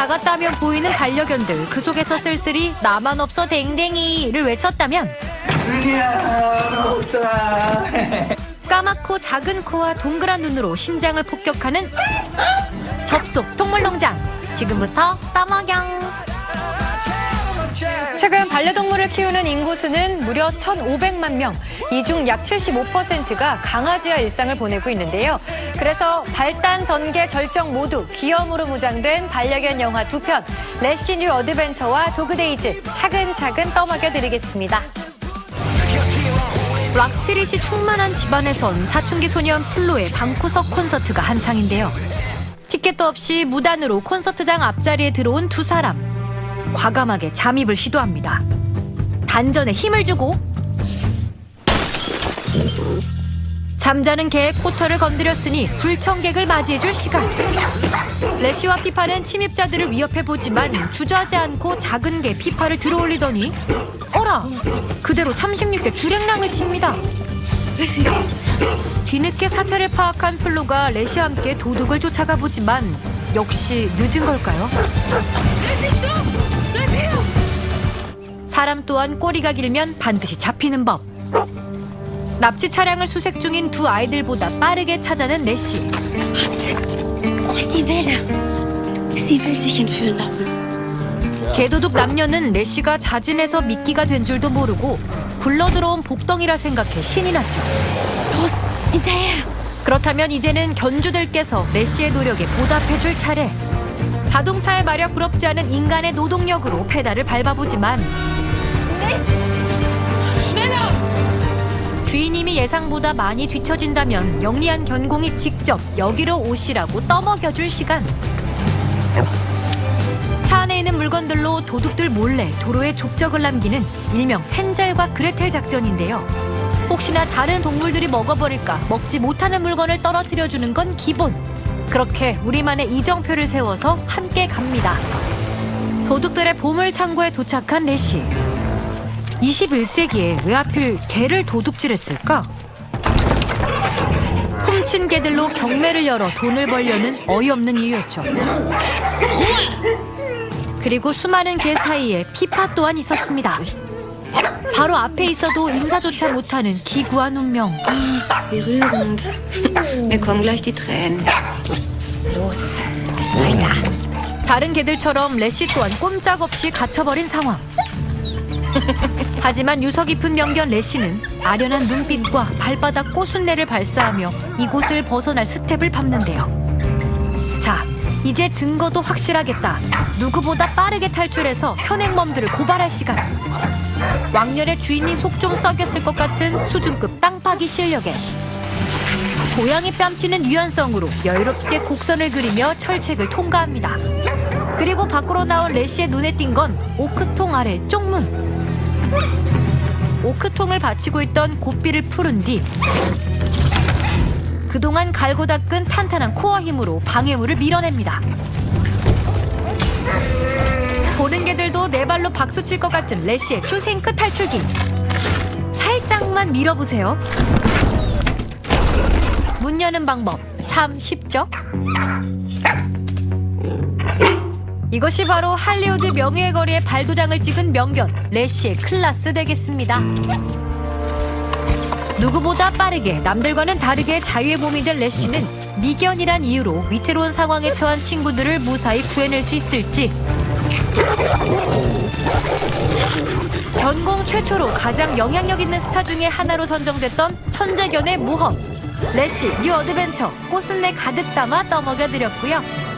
나갔다 하면 보이는 반려견들 그 속에서 쓸쓸히 나만 없어 댕댕이를 외쳤다면. 까맣고 작은 코와 동그란 눈으로 심장을 폭격하는 접속 동물농장. 지금부터 떠먹영 최근 반려동물을 키우는 인구수는 무려 1,500만 명. 이 중 약 75%가 강아지와 일상을 보내고 있는데요. 그래서 발단, 전개, 절정 모두 귀염으로 무장된 반려견 영화 두 편, 레시 뉴 어드벤처와 도그데이즈 차근차근 떠먹여 드리겠습니다. 락스피릿이 충만한 집안에선 사춘기 소년 플로의 방구석 콘서트가 한창인데요. 티켓도 없이 무단으로 콘서트장 앞자리에 들어온 두 사람. 과감하게 잠입을 시도합니다. 단전에 힘을 주고 잠자는 개의 코털을 건드렸으니 불청객을 맞이해줄 시간. 레시와 피파는 침입자들을 위협해보지만 주저하지 않고 작은 개 피파를 들어올리더니 어라! 그대로 36개 주랭랑을 칩니다. 뒤늦게 사태를 파악한 플로가 레시와 함께 도둑을 쫓아가 보지만 역시 늦은 걸까요? 사람 또한 꼬리가 길면 반드시 잡히는 법. 납치 차량을 수색 중인 두 아이들보다 빠르게 찾아낸 lassen. 개도둑 남녀는 레시가 자진해서 미끼가 된 줄도 모르고 굴러 들어온 복덩이라 생각해 신이 났죠. 그렇다면 이제는 견주들께서 레시의 노력에 보답해줄 차례. 자동차의 마력 부럽지 않은 인간의 노동력으로 페달을 밟아보지만 주인님이 예상보다 많이 뒤처진다면 영리한 견공이 직접 여기로 오시라고 떠먹여줄 시간. 차 안에 있는 물건들로 도둑들 몰래 도로에 족적을 남기는 일명 헨젤과 그레텔 작전인데요. 혹시나 다른 동물들이 먹어버릴까 먹지 못하는 물건을 떨어뜨려 주는 건 기본. 그렇게 우리만의 이정표를 세워서 함께 갑니다. 도둑들의 보물 창고에 도착한 레시. 21세기에 왜 하필 개를 도둑질했을까? 훔친 개들로 경매를 열어 돈을 벌려는 어이없는 이유였죠. 그리고 수많은 개 사이에 피파 또한 있었습니다. 바로 앞에 있어도 인사조차 못하는 기구한 운명. Wie rührend. Mir kommen gleich die Tränen. Los, weiter. 다른 개들처럼 레시 또한 꼼짝없이 갇혀버린 상황. 하지만 유서 깊은 명견 레시는 아련한 눈빛과 발바닥 꼬순내를 발사하며 이곳을 벗어날 스텝을 밟는데요. 자, 이제 증거도 확실하겠다. 누구보다 빠르게 탈출해서 현행범들을 고발할 시간. 왕년의 주인이 속 좀 썩였을 것 같은 수준급 땅파기 실력에 고양이 뺨치는 유연성으로 여유롭게 곡선을 그리며 철책을 통과합니다. 그리고 밖으로 나온 레시의 눈에 띈 건 오크통 아래 쪽문. 오크통을 받치고 있던 고삐를 푸른 뒤 그동안 갈고 닦은 탄탄한 코어 힘으로 방해물을 밀어냅니다. 보는 개들도 네 발로 박수 칠 것 같은 레시의 쇼생크 탈출기. 살짝만 밀어보세요. 문 여는 방법 참 쉽죠? 이것이 바로 할리우드 명예의 거리에 발도장을 찍은 명견 레시의 클라스 되겠습니다. 누구보다 빠르게 남들과는 다르게 자유의 몸이 된 레시는 미견이란 이유로 위태로운 상황에 처한 친구들을 무사히 구해낼 수 있을지 견공 최초로 가장 영향력 있는 스타 중에 하나로 선정됐던 천재견의 모험 레시 뉴 어드벤처 꽃순내 가득 담아 떠먹여 드렸고요.